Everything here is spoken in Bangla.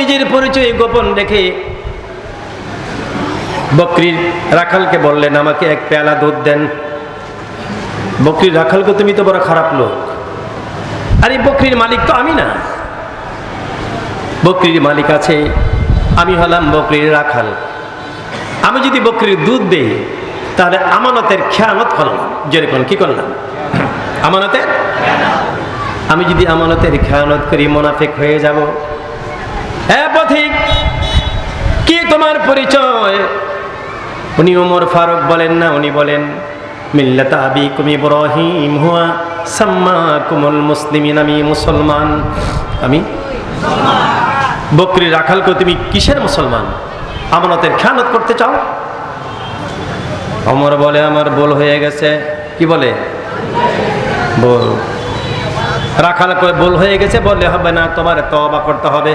নিজের পরিচয় গোপন রেখে বকরির রাখালকে বললেন, আমাকে এক পেয়ালা দুধ দেন। বকরির রাখালকে, তুমি তো বড় খারাপ লোক। আরে বকরির মালিক তো আমি না। বকরির মালিক আছে, আমি হলাম বকরির রাখাল। আমি যদি বকরির দুধ দেই, তাহলে আমানতের খেয়ানত করলাম। যেরকম কি করলাম? আমানতের? আমি যদি আমানতের খেয়ানত করি, মোনাফেক হয়ে যাব। হ্যাঁ পথিক, কি তোমার পরিচয়? উনি ওমর ফারুক বলেন না, উনি বলেন আমি তুমি কিসের মুসলমান? খেয়ানত করতে চাও? অমর বলে, আমার বল হয়ে গেছে। কি বলে? বল রাখাল করে বল হয়ে গেছে, বললে হবে না, তোমার তবা করতে হবে।